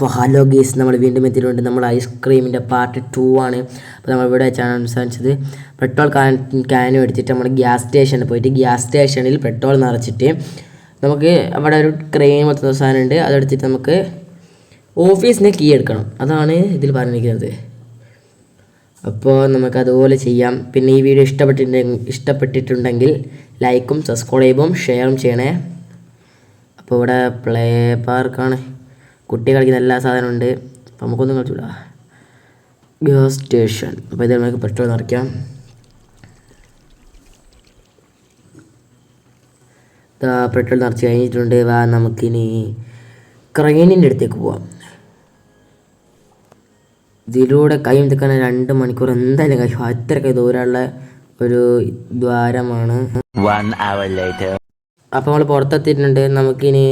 അപ്പോൾ hello guys നമ്മൾ വീണ്ടും എത്തിയിട്ടുണ്ട്. നമ്മൾ ഐസ്ക്രീമിന്റെ പാർട്ട് ടു ആണ്. അപ്പോൾ നമ്മൾ ഇവിടെ വെച്ചാണ് സംസാരിച്ചത്. പെട്രോൾ കാൻ ക്യാനും എടുത്തിട്ട് നമ്മൾ ഗ്യാസ് സ്റ്റേഷനിൽ പോയിട്ട് ഗ്യാസ് സ്റ്റേഷനിൽ പെട്രോൾ നിറച്ചിട്ട് നമുക്ക് അവിടെ ഒരു ക്രെയിൻ പോലത്തെ സാധനം ഉണ്ട്. അതെടുത്തിട്ട് നമുക്ക് ഓഫീസിന് കീ എടുക്കണം. അതാണ് ഇതിൽ പറഞ്ഞിരിക്കുന്നത്. അപ്പോൾ നമുക്ക് അതുപോലെ ചെയ്യാം. പിന്നെ ഈ വീഡിയോ ഇഷ്ടപ്പെട്ടിട്ടുണ്ടെങ്കിൽ ഇഷ്ടപ്പെട്ടിട്ടുണ്ടെങ്കിൽ ലൈക്കും സബ്സ്ക്രൈബും ഷെയറും ചെയ്യണേ. അപ്പോൾ ഇവിടെ പ്ലേ പാർക്കാണ് കുട്ടി കളിക്കുന്ന എല്ലാ സാധനവും ഉണ്ട് അപ്പോൾ നമുക്കൊന്നും കളിച്ചൂടാ ഗ്യാസ് സ്റ്റേഷൻ അപ്പോൾ ഇത് നമുക്ക് പെട്രോൾ നിറയ്ക്കാം. പെട്രോൾ നിറച്ച് കഴിഞ്ഞിട്ടുണ്ട്. വാ നമുക്കിനി ക്രെയിനിന്റെ അടുത്തേക്ക് പോവാം. ഇതിലൂടെ കൈ നിൽക്കാൻ രണ്ട് മണിക്കൂർ. എന്തായാലും കഴിയും അത്രയ്ക്ക് ദൂരമുള്ള ഒരു ദ്വാരമാണ്. One hour later. അപ്പോൾ നമ്മൾ പുറത്തെത്തിയിട്ടുണ്ട്. നമുക്കിനി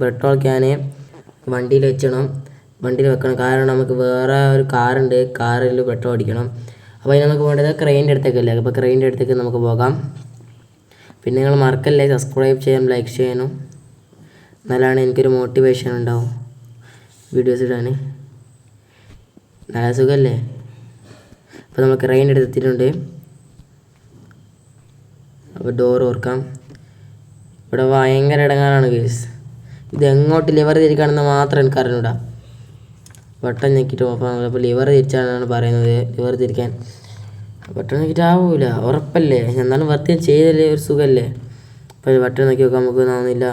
പെട്രോൾ ക്യാന് വണ്ടിയിൽ വെച്ചണം വണ്ടിയിൽ വെക്കണം. കാരണം നമുക്ക് വേറെ ഒരു കാറുണ്ട് കാറിൽ പെട്രോൾ അടിക്കണം. അപ്പോൾ അതിന് നമുക്ക് വേണ്ടത് ക്രെയിന്റെ അടുത്തേക്കല്ലേ അപ്പോൾ ക്രെയിന്റെ അടുത്തേക്ക് നമുക്ക് പോകാം. പിന്നെ നിങ്ങൾ മറക്കല്ലേ? സബ്സ്ക്രൈബ് ചെയ്യാനും ലൈക്ക് ചെയ്യാനും. എന്നാലാണ് എനിക്കൊരു മോട്ടിവേഷൻ ഉണ്ടാവും. വീഡിയോസ് ഇടാൻ നല്ല സുഖമല്ലേ അപ്പോൾ നമ്മൾ അടുത്ത് എത്തിയിട്ടുണ്ട്. അപ്പോൾ ഡോർ ഓർക്കാം. ഇവിടെ ഭയങ്കര ഇടങ്ങാറാണ് കേസ് ഇത് എങ്ങോട്ട് ലിവർ തിരിക്കണമെന്ന് മാത്രം എനിക്ക് അറിഞ്ഞൂടാ ബട്ടൺ ഞെക്കിയിട്ട് നോക്കാം അപ്പോൾ ലിവർ തിരിച്ചാണെന്നാണ് പറയുന്നത്. ലിവർ തിരിക്കാൻ. ബട്ടൺ ഞെക്കിയിട്ട് ആവൂല. ഉറപ്പല്ലേ? എന്നാലും വെറുതെ ചെയ്തല്ലേ ഒരു സുഖമല്ലേ അപ്പോൾ ബട്ടൺ നോക്കി നോക്കാൻ നമുക്ക് തോന്നുന്നില്ല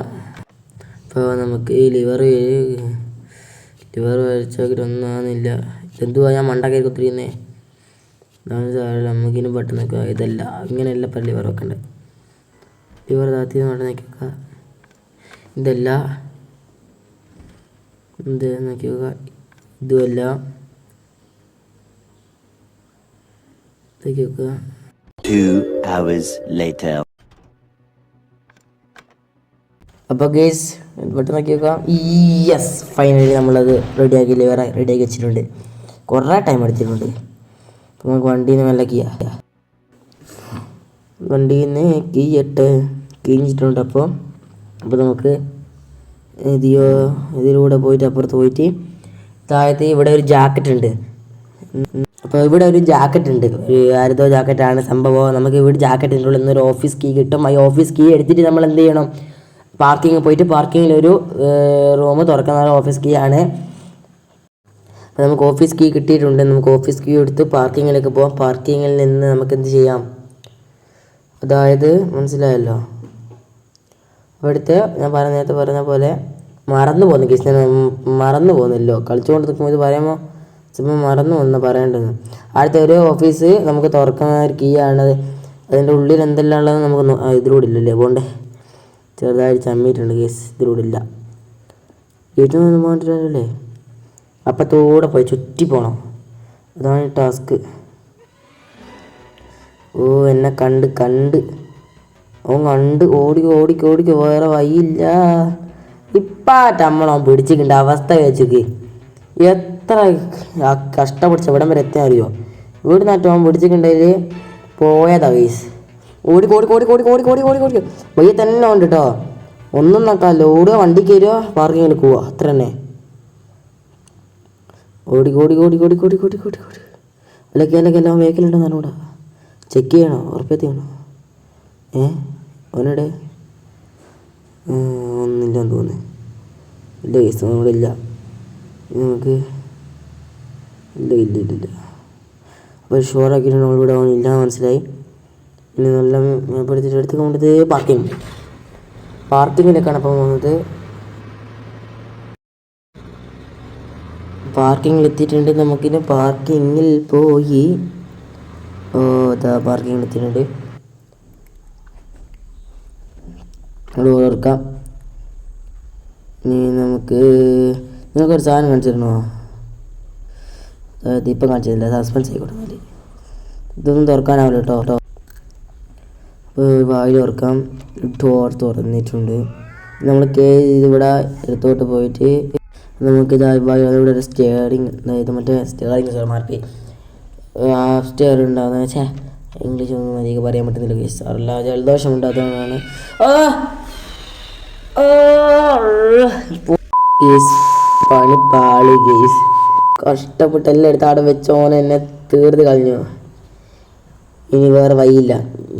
അപ്പോൾ നമുക്ക് ഈ ലിവർ ലിവർ വരച്ച് നോക്കിയിട്ട് ഒന്നും ആവുന്നില്ല. ഇതെന്തുവാ? ഞാൻ മണ്ടാക്കി കുത്തിരിക്കുന്നേ നമുക്കിനി ബട്ടൺ നോക്കുക ഇതല്ല. ഇങ്ങനെയല്ല ഇപ്പം ലിവർ വെക്കണ്ടേ. ലിവർ താത്തി ബട്ടൺ നോക്കി വെക്കുക ഇതല്ല. ഇത് നോക്കുക ഇതുമല്ല. അപ്പൊ വെക്കുക Two hours later. അപ്പോൾ ഗേസ് പെട്ടെന്ന് നോക്കി നോക്കാം. യെസ് ഫൈനലി നമ്മളത് റെഡിയാക്കി റെഡി റെഡിയാക്കി വെച്ചിട്ടുണ്ട്. കുറേ ടൈം എടുത്തിട്ടുണ്ട്. അപ്പോൾ നമുക്ക് വണ്ടിയിൽ നിന്ന് മെല്ലെ കീ വണ്ടിയിൽ നിന്ന് കീ ഇട്ട് കീഞ്ഞിട്ടുണ്ട്. അപ്പോൾ അപ്പോൾ നമുക്ക് ഇതിയോ ഇതിലൂടെ പോയിട്ട് അപ്പുറത്ത് പോയിട്ട് താഴത്ത് ഇവിടെ ഒരു ജാക്കറ്റ് ഉണ്ട് അപ്പോൾ ഇവിടെ ഒരു ജാക്കറ്റ് ഉണ്ട് ഒരു ആരതോ ജാക്കറ്റാണ് സംഭവം. നമുക്ക് ഇവിടെ ജാക്കറ്റിന്റെ ഉള്ളിൽ നിന്ന് ഒരു ഓഫീസ് കീ കിട്ടും. ഈ ഓഫീസ് കീ എടുത്തിട്ട് നമ്മൾ എന്ത് ചെയ്യണം? പാർക്കിംഗ് പോയിട്ട് പാർക്കിങ്ങിൽ ഒരു റൂം തുറക്കുന്ന ഓഫീസ് കീ ആണ്. അപ്പോൾ നമുക്ക് ഓഫീസ് കീ കിട്ടിയിട്ടുണ്ട്. നമുക്ക് ഓഫീസ് കീ എടുത്ത് പാർക്കിങ്ങിലേക്ക് പോകാം പാർക്കിങ്ങിൽ നിന്ന് നമുക്ക് എന്ത് ചെയ്യാം? അതായത് മനസ്സിലായല്ലോ? അവിടുത്തെ ഞാൻ പറഞ്ഞ നേരത്തെ പറഞ്ഞ പോലെ മറന്നു പോകുന്നു. കൃഷ്ണൻ മറന്നു പോകുന്നല്ലോ. കളിച്ചുകൊണ്ട് നിൽക്കുമ്പോൾ ഇത് പറയുമ്പോൾ ചുമ്മാ മറന്നു പോകുന്ന പറയേണ്ടത്. അടുത്ത ഒരു ഓഫീസ് നമുക്ക് തുറക്കുന്ന ഒരു കീ ആണ് അതിന്റെ ഉള്ളിൽ എന്തെല്ലാം ഉള്ളതെന്ന് നമുക്ക് ഇതിലൂടെ ഇല്ലല്ലേ പോകണ്ടേ ചെറുതായിട്ട് ചമ്മിയിട്ടുണ്ട് കേസ് ഇതിലൂടെ ഇല്ല. വീട്ടിൽ നിന്ന് പോകണ്ടല്ലേ അപ്പത്തൂടെ പോയി ചുറ്റി പോകണം അതാണ് ടാസ്ക് ഓ എന്നെ കണ്ട് കണ്ട്. ഓൻ കണ്ട് ഓടി ഓടി ഓടിക്ക് വേറെ വഴിയില്ല ഇപ്പാറ്റ നമ്മളവൻ പിടിച്ചിട്ടുണ്ട് അവസ്ഥ വെച്ചിക്ക് എത്ര കഷ്ടപ്പെടിച്ച് ഇവിടം വരെ എത്താൻ അറിയോ വീട് നാട്ടവൻ അവൻ പിടിച്ചിട്ടുണ്ടെങ്കിൽ പോയതാ വയസ് ഓടി കോടി കോടി കോടി കോടി കോടി കോടി കോടി വയ്യ തന്നെ ഉണ്ട് കേട്ടോ ഒന്നും നോക്കാമല്ലോ ഓടുക വണ്ടി കയറുക പാർക്കിങ്ങിൽ പോവുക അത്ര തന്നെ ഓടി കോടി കോടി കോടി കോടി കോടി കോടി കോടി അല്ലെങ്കിൽ അല്ലെങ്കിൽ എല്ലാം വേക്കലുണ്ടോ നല്ലോടാ ചെക്ക് ചെയ്യണോ ഉറപ്പെത്തി ഏ? ഒന്നില്ല എന്ന് തോന്നുന്നു. ഇല്ല കേസ് ഇവിടെ ഇല്ല. നമുക്ക് ഇല്ല ഇല്ല ഇല്ല ഇല്ല. അപ്പോൾ ഷുവറാക്കിയിട്ട് നമ്മളിവിടെ അവനില്ല മനസ്സിലായി. ഇനി നല്ല മേപ്പെടുത്തിട്ട് എടുത്ത് കൊണ്ടത് പാർക്കിംഗ് പാർക്കിങ്ങിലേക്കാണ് അപ്പോൾ പോകുന്നത് പാർക്കിങ്ങിൽ എത്തിയിട്ടുണ്ട്. നമുക്കിനി പാർക്കിങ്ങിൽ പോയി. ഓ ഇതാ പാർക്കിങ്ങിൽ എത്തിയിട്ടുണ്ട്. ഓർക്കാം ഇനി നമുക്ക് നിങ്ങൾക്കൊരു സാധനം കാണിച്ചിരുന്നോ? ഇപ്പം കാണിച്ചില്ല സസ്പെൻസ് ആയിക്കോട്ടെ മതി ഇതൊന്നും തുറക്കാനാവില്ല കേട്ടോ കേട്ടോ. അപ്പോൾ വായിൽ തുറക്കാം ഡോർ തുറന്നിട്ടുണ്ട്. നമ്മൾ കേ ഇവിടെ എടുത്തോട്ട് പോയിട്ട് നമുക്ക് ഇതാ വായു ഇവിടെ ഒരു സ്റ്റിയറിങ് അതായത് മറ്റേ സ്റ്റിയറിങ് സാർ മാർപ്പി ആ സ്റ്റിയർ ഉണ്ടാകുന്ന ഇംഗ്ലീഷ് ഒന്നും അധികം പറയാൻ പറ്റുന്നില്ല കേസ് അറിയില്ല ജലദോഷം ഉണ്ടാകുന്നതാണ് ആ! പണി പാളി ഗെയ്സ്. കഷ്ടപ്പെട്ട് എല്ലാം എടുത്ത് അവിടെ വെച്ചോൻ എന്നെ തീർത്ത് കളഞ്ഞു. ഇനി വേറെ വഴിയില്ല.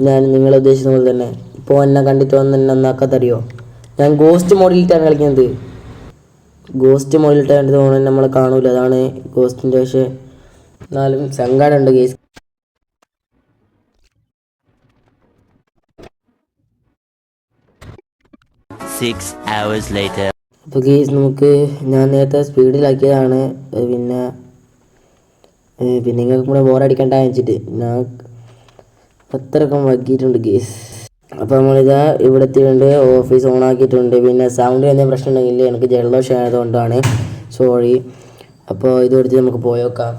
ഞാൻ നിങ്ങൾ ഉദ്ദേശിച്ച പോലെ തന്നെ. ഇപ്പോൾ എന്നെ കണ്ടിട്ട് വന്ന് എന്നെ നന്നാക്കാത്തറിയോ? ഞാൻ ഗോസ്റ്റ് മോഡലിട്ടാണ് കളിക്കുന്നത്. ഗോസ്റ്റ് മോഡലിട്ട് തോന്നുന്നത് നമ്മളെ കാണൂല. അതാണ് ഗോസ്റ്റിന്റെ പക്ഷേ എന്നാലും സങ്കടമുണ്ട് ഗേസ് Six അവേഴ്സ് ലേറ്റർ അപ്പോൾ ഗീസ് നമുക്ക് ഞാൻ നേരത്തെ സ്പീഡിലാക്കിയതാണ്. പിന്നെ പിന്നെ നിങ്ങൾക്ക് കൂടെ ബോറടിക്കണ്ട വെച്ചിട്ട് ഞാൻ അത്രക്കും വൈകിയിട്ടുണ്ട് ഗീസ് അപ്പോൾ നമ്മളിതാ ഇവിടെ എത്തിയിട്ടുണ്ട് ഓഫീസ് ഓൺ ആക്കിയിട്ടുണ്ട്. പിന്നെ സൗണ്ട് എന്തെങ്കിലും പ്രശ്നം ഉണ്ടെങ്കിൽ എനിക്ക് ജലദോഷം ആയതുകൊണ്ടാണ്. സോറി അപ്പോൾ ഇത് എടുത്ത് നമുക്ക് പോയേക്കാം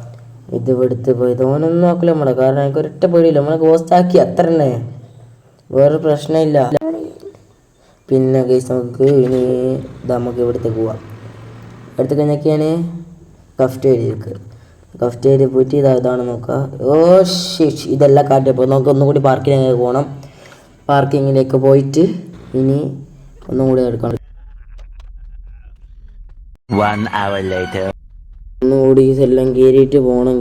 ഇത് എടുത്ത് പോയി. തോനൊന്നും നോക്കില്ല നമ്മളെ. കാരണം എനിക്ക് ഒരൊറ്റ പേടിയില്ല. നമ്മളെ ഗോസ്റ്റ് ആക്കി. അത്ര തന്നെ വേറെ പ്രശ്നമില്ല. പിന്നെ ഗൈസ് നമുക്ക് ഇനി നമുക്ക് ഇവിടത്തേക്ക് പോവാം. അടുത്ത് കഴിഞ്ഞൊക്കെയാണ് കഫ്റ്റേരിയക്ക്. കഫ്റ്റേരിയ പോയിട്ട് ഇതാ ഇതാണ് നോക്കുക ഓ ഷിഷ് ഇതെല്ലാം കാട്ടിയപ്പോൾ നമുക്ക് ഒന്നും കൂടി പാർക്കിങ്ങിലേക്ക് പോകണം പാർക്കിങ്ങിലേക്ക് പോയിട്ട് ഇനി ഒന്നും കൂടി എടുക്കണം. ഒന്നുകൂടി എല്ലാം കയറിയിട്ട് പോകണം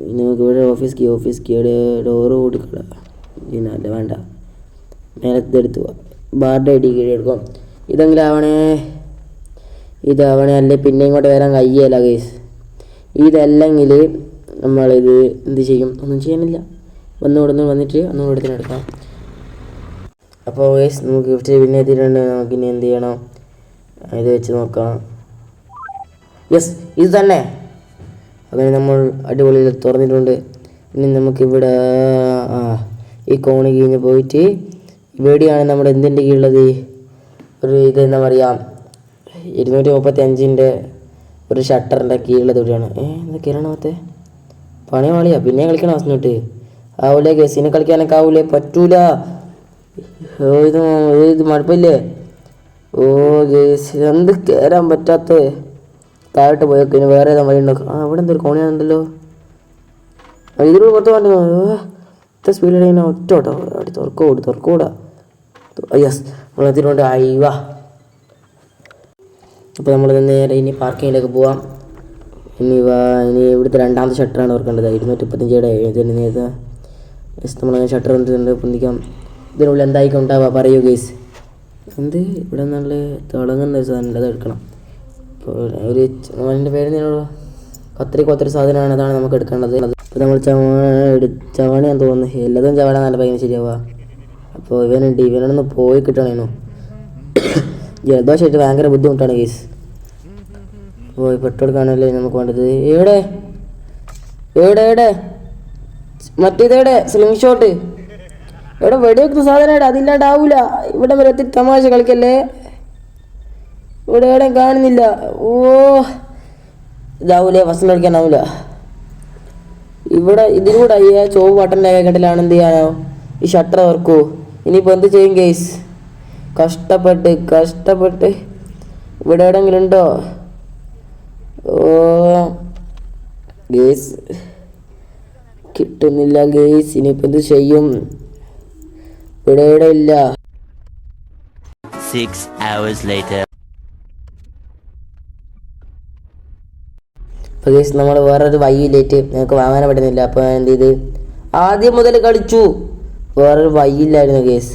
ഇനി നമുക്ക് ഇവിടെ ഓഫീസ് കീ ഓഫീസ് കീയുടെ ഡോറ് കൊടുക്കല പിന്നെ വേണ്ട. മേലത്തെ എടുത്ത് ബാർഡ് ഐ ഡി കീഴ് എടുക്കും. ഇതെങ്കിലും ആവണേ? ഇതാവണേ അല്ലെ പിന്നെ ഇങ്ങോട്ട് വരാൻ കഴിയല്ല കേസ് ഇതല്ലെങ്കിൽ നമ്മളിത് എന്ത് ചെയ്യും? ഒന്നും ചെയ്യാനില്ല. ഒന്നുകൂടെ ഒന്ന് വന്നിട്ട് ഒന്നുകൂടെ കൂടെ എടുക്കാം അപ്പോൾ കേസ് നമുക്ക് ഗിഫ്റ്റ് പിന്നെ എത്തിയിട്ടുണ്ട്. നമുക്ക് ഇനി എന്ത് ചെയ്യണം? ഇത് വെച്ച് നോക്കാം. യെസ് ഇത് തന്നെ. അങ്ങനെ നമ്മൾ അടിപൊളിയിൽ തുറന്നിട്ടുണ്ട്. ഇനി നമുക്കിവിടെ ആ ഈ കോണ് കഴിഞ്ഞ് പോയിട്ട് ഇവിടെയാണ് നമ്മുടെ എന്തിന്റെ കീഴുള്ളത് ഒരു ഇത് എന്താ പറയുക ഇരുന്നൂറ്റി മുപ്പത്തി അഞ്ചിന്റെ ഒരു ഷട്ടറിന്റെ കീഴുള്ളത് ഇവിടെയാണ്. ഏ എന്തൊക്കെയാണ് മറ്റേ പണി വാളിയാ പിന്നെ കളിക്കണം അവസ്ഥ ആവൂലേ ഗസിനെ കളിക്കാനൊക്കെ ആവൂലേ? പറ്റൂല. ഇത് ഇത് മടുപ്പില്ലേ? ഓ ഗേസ് എന്ത് കയറാൻ പറ്റാത്ത താഴോട്ട് പോയൊക്കെ വേറെ ഏതാ വഴി ഉണ്ടാക്കും ആ അവിടെ എന്തൊരു കോണിയാണുണ്ടല്ലോ. ഇതിലൂടെ പുറത്ത് വേണ്ട ഇത്ര സ്പീഡിൽ ഇങ്ങനെ ഒറ്റ ഓട്ടോ ഓടി തുറക്കോട്. തുറക്കൂടാ യെസ് നമ്മളെത്തിയിട്ടുണ്ട് അയവ അപ്പോൾ നമ്മൾ നേരെ ഇനി പാർക്കിങ്ങിലേക്ക് പോവാം. ഇനി ഇനി ഇവിടുത്തെ രണ്ടാമത്തെ ഷട്ടറാണ് ഓർക്കേണ്ടത് ഇരുന്നൂറ്റി മുപ്പത്തഞ്ചിയുടെ ഇതിന് നേരത്തെ യെസ് നമ്മളങ്ങനെ ഷട്ടർ വന്നിട്ടുണ്ട് പൊന്തിക്കാം. ഇതിനുള്ളിൽ എന്തായിരിക്കും ഉണ്ടാവുക? പറയൂ ഗേസ്. എന്ത്? ഇവിടെ നല്ല തിളങ്ങുന്ന ഒരു സാധനം അത് എടുക്കണം. ഇപ്പോൾ ഒരു അതിന്റെ പേര് കത്തിരി കൊത്തൊരു സാധനമാണ് അതാണ് നമുക്ക് എടുക്കേണ്ടത്. അപ്പോൾ നമ്മൾ ചവണ ചവണയാന്ന് തോന്നുന്നു. എല്ലാതും ചവണ നല്ല ഭയങ്കര ശരിയാവുക. അപ്പോൾ ഇവനുണ്ട് ഇവനൊന്ന് പോയി കിട്ടണേനു. ജലദോഷമായിട്ട് ഭയങ്കര ബുദ്ധിമുട്ടാണ് കേസ് പോയി പെട്ടെടുക്കാനല്ലേ നമുക്ക് വേണ്ടത് എവിടെ? എവിടെ എവിടെ? മറ്റേതെവിടെ സ്ലിം ഷോട്ട് എവിടെ വെടിവെക്കുന്ന സാധനം എവിടെ? അതില്ലാണ്ടാവൂല. ഇവിടെ വരെ എത്തി തമാശ കളിക്കല്ലേ? ഇവിടെ എവിടെയും കാണുന്നില്ല. ഓ ഇതാവൂലേ? ഭക്ഷണം കഴിക്കാനാവൂല. ഇവിടെ ഇതിലൂടെ ഈ ചോവ് ബട്ടൺ കെട്ടിലാണ് എന്ത് ചെയ്യാനോ? ഈ ഷട്ടർ ഓർക്കൂ ഇനിയിപ്പോൾ എന്ത് ചെയ്യും കേസ് കഷ്ടപ്പെട്ട് കഷ്ടപ്പെട്ട്. ഇവിടെ എവിടെയെങ്കിലും ഉണ്ടോ? ഓ ഗേസ് കിട്ടുന്നില്ല ഗേസ് ഇനിയിപ്പോൾ എന്ത് ചെയ്യും? ഇവിടെ ഇവിടെ ഇല്ല. Six hours later. അപ്പോൾ ഗേസ് നമ്മൾ വേറൊരു വഴിയില്ലേറ്റ് ഞങ്ങൾക്ക് വാങ്ങാൻ പറ്റുന്നില്ല. അപ്പോൾ എന്ത് ചെയ്ത്? ആദ്യം മുതൽ കളിച്ചു. വേറൊരു വഴിയില്ലായിരുന്നു ഗൈസ്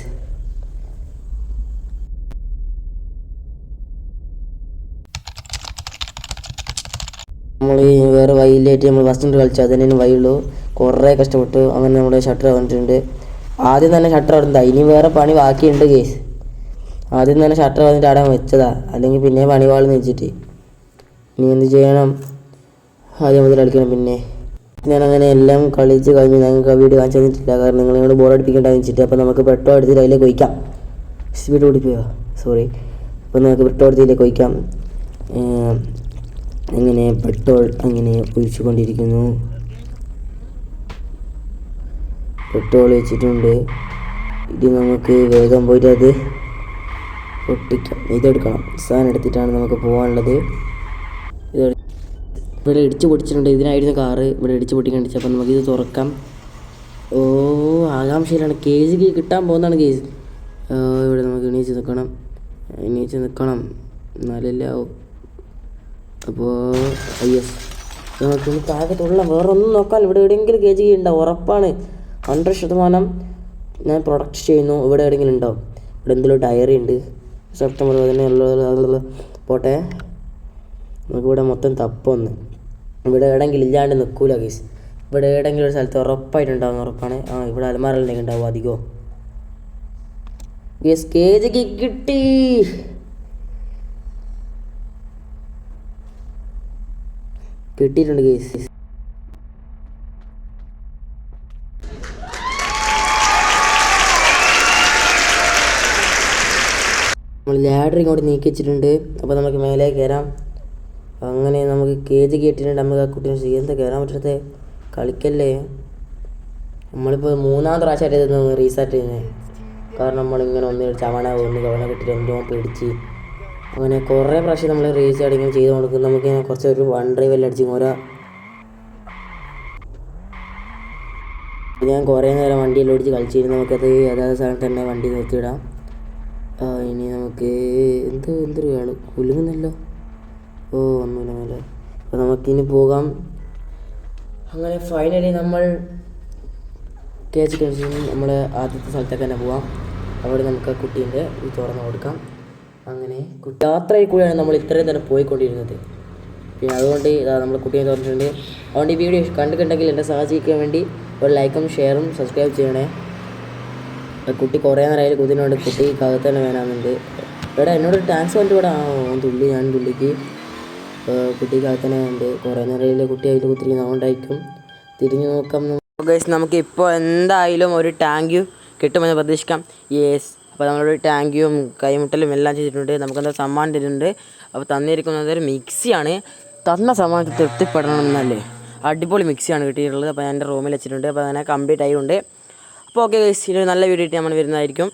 നമ്മൾ വേറെ വഴിയിലേറ്റ് നമ്മൾ ഫസ്റ്റ് കളിച്ചു. അതിന് വഴിയുള്ളൂ. കുറേ കഷ്ടപ്പെട്ടു അങ്ങനെ നമ്മുടെ ഷട്ടർ വന്നിട്ടുണ്ട്. ആദ്യം തന്നെ ഷട്ടർ അവിടെ ഇനി വേറെ പണി ബാക്കിയുണ്ട് കേസ് ആദ്യം തന്നെ ഷട്ടർ വന്നിട്ട് അവിടെ വെച്ചതാ. അല്ലെങ്കിൽ പിന്നെ പണി വാളെന്ന് വെച്ചിട്ട്. ഇനി എന്ത് ചെയ്യണം? ആദ്യം മുതൽ കളിക്കണം പിന്നെ. ഞാൻ അങ്ങനെ എല്ലാം കളിച്ച് കഴിഞ്ഞ് ഞങ്ങൾക്ക് ആ വീഡിയോ കാണിച്ചു തന്നിട്ടില്ല. കാരണം ബോൾ അടിപ്പിക്കേണ്ടതെന്ന് വെച്ചിട്ട് അപ്പോൾ നമുക്ക് പെട്ടോ എടുത്തിട്ട് അതിലേക്ക് ഒഴിക്കാം സ്പീഡ് ഓടിപ്പോയോ? സോറി അപ്പോൾ നമുക്ക് പെട്ടോ എടുത്തിലേക്ക് ഒഴിക്കാം അങ്ങനെ പെട്ടോൾ അങ്ങനെ ഒഴിച്ചു കൊണ്ടിരിക്കുന്നു പെട്ടോൾ വെച്ചിട്ടുണ്ട് ഇത് നമുക്ക് വേഗം പോയിട്ട് അത് പൊട്ടിക്കാം. ഇതെടുക്കണം. സാധനം എടുത്തിട്ടാണ് നമുക്ക് പോകാനുള്ളത്. ഇവിടെ ഇടിച്ച് പൊട്ടിച്ചിട്ടുണ്ട് ഇതിനായിരുന്നു കാറ് ഇവിടെ ഇടിച്ച് പൊട്ടിക്കണ്ടിച്ച് അപ്പം നമുക്കിത് തുറക്കാം ഓ ആകാംക്ഷയിലാണ് കേസ് കിട്ടാൻ പോകുന്നതാണ് കേസ് ഇവിടെ നമുക്ക് എണീച്ച് നിൽക്കണം എണീച്ച് നിൽക്കണം എന്നാലല്ലേ അപ്പോൾ അയ്യസ് നമുക്ക് താഴത്തുള്ള വേറെ ഒന്നും നോക്കാൻ ഇവിടെ എവിടെയെങ്കിലും കെ ജി ഉണ്ടാവും ഉറപ്പാണ് ഹൺഡ്രഡ് ശതമാനം ഞാൻ പ്രൊഡക്റ്റ് ചെയ്യുന്നു ഇവിടെ എവിടെയെങ്കിലും ഉണ്ടാവും ഇവിടെ എന്തെങ്കിലും ഡയറി ഉണ്ട് സെപ്റ്റംബർ പതിനേഴ് പോട്ടെ നമുക്കിവിടെ മൊത്തം തപ്പൊന്ന്. ഇവിടെ എവിടെയെങ്കിലും ഇല്ലാണ്ട് നിൽക്കൂല കേസ് ഇവിടെ എവിടെയെങ്കിലും ഒരു സ്ഥലത്ത് ഉറപ്പായിട്ടുണ്ടാവും ഉറപ്പാണ്. ആ ഇവിടെ അലമാരല്ലേ ഉണ്ടാവും അധികം? യെസ് കേജ് കിട്ടി. കിട്ടിയിട്ടുണ്ട് കേസ് നമ്മൾ ലാഡർ ഇങ്ങോട്ട് നീക്കി വെച്ചിട്ടുണ്ട്. അപ്പോൾ നമുക്ക് മേലെ കയറാം അങ്ങനെ നമുക്ക് കേജ് കയറ്റിയിട്ടുണ്ട് നമുക്ക് ആ കുട്ടീനെ എന്താ കയറാൻ പറ്റാത്ത? കളിക്കല്ലേ? നമ്മളിപ്പോൾ മൂന്നാം പ്രാവശ്യമായിട്ട് റീസ്റ്റാർട്ട് ചെയ്യുന്നത് കാരണം നമ്മളിങ്ങനെ ഒന്ന് ചവണ ഒന്ന് ചവണ കിട്ടിയിട്ട് എന്തോ പേടിച്ച് അങ്ങനെ കുറേ പ്രാവശ്യം നമ്മൾ റീസ്റ്റാർട്ട് ഇങ്ങനെ ചെയ്ത് കൊടുക്കും. നമുക്ക് കുറച്ച് ഒരു വൺ ഡ്രൈവ് എല്ലാം അടിച്ച് ഓരോ ഞാൻ കുറേ നേരം വണ്ടിയിൽ ഓടിച്ച് കളിച്ചിരുന്നു. നമുക്കത് അതായത് സ്ഥലത്ത് തന്നെ വണ്ടി നിർത്തിയിടാം. ഇനി നമുക്ക് എന്ത് എന്തൊരു കുലുങ്ങുന്നല്ലോ ഓ ഒന്നുമില്ല മേലെ അപ്പോൾ നമുക്കിനി പോകാം. അങ്ങനെ ഫൈനലി നമ്മൾ കേച്ച് കഴിച്ച് നമ്മൾ ആദ്യത്തെ സ്ഥലത്തേക്ക് തന്നെ പോവാം. അവിടെ നമുക്ക് കുട്ടീന്റെ ഇത് തുറന്നു കൊടുക്കാം. അങ്ങനെ യാത്രയിൽ കൂടിയാണ് നമ്മൾ ഇത്രയും തന്നെ പോയിക്കൊണ്ടിരുന്നത്. പിന്നെ അതുകൊണ്ട് ഇതാ നമ്മൾ കുട്ടിയെ തുറന്നിട്ടുണ്ട്. അതുകൊണ്ട് ഈ വീഡിയോ കണ്ടിട്ടുണ്ടെങ്കിൽ എന്നെ സഹായിക്കാൻ വേണ്ടി ഒരു ലൈക്കും ഷെയറും സബ്സ്ക്രൈബ് ചെയ്യണേ. കുട്ടി കുറേ നേരമായാലും കുതിനുണ്ട് കുട്ടി കഥ തന്നെ വേണമെന്നുണ്ട് എടാ എന്നോട് ടാൻസ് വേണ്ടി ഇവിടെ ആ തുള്ളി ഞാൻ തുള്ളിക്ക്. കുട്ടി ഉണ്ട് കുറേ നേരമായാലും കുട്ടി അതിൽ നോണ്ടായിരിക്കും തിരിഞ്ഞു നോക്കാം ഗൈസ് നമുക്ക് ഇപ്പോൾ എന്തായാലും ഒരു ടാങ്ക് കിട്ടുമെന്ന് പ്രതീക്ഷിക്കാം. യെസ് അപ്പോൾ നമ്മളൊരു ടാങ്കിയും കൈമുട്ടലും എല്ലാം ചെയ്തിട്ടുണ്ട്. നമുക്കെന്താ സമ്മാനം തരുന്നുണ്ട്. അപ്പോൾ തന്നിരിക്കുന്നത് ഒരു മിക്സിയാണ്. തന്ന സമ്മാനത്തിൽ തൃപ്തിപ്പെടണമെന്നല്ലേ? അടിപൊളി മിക്സിയാണ് കിട്ടിയിട്ടുള്ളത്. അപ്പോൾ ഞാൻ എന്റെ റൂമിൽ വെച്ചിട്ടുണ്ട്. അപ്പോൾ അതിനെ കംപ്ലീറ്റ് ആയിട്ടുണ്ട്. അപ്പോൾ ഓക്കെ ഗൈസ് ഇനി നല്ല വീഡിയോ ആയിട്ട് നമ്മൾ വരുന്നതായിരിക്കും.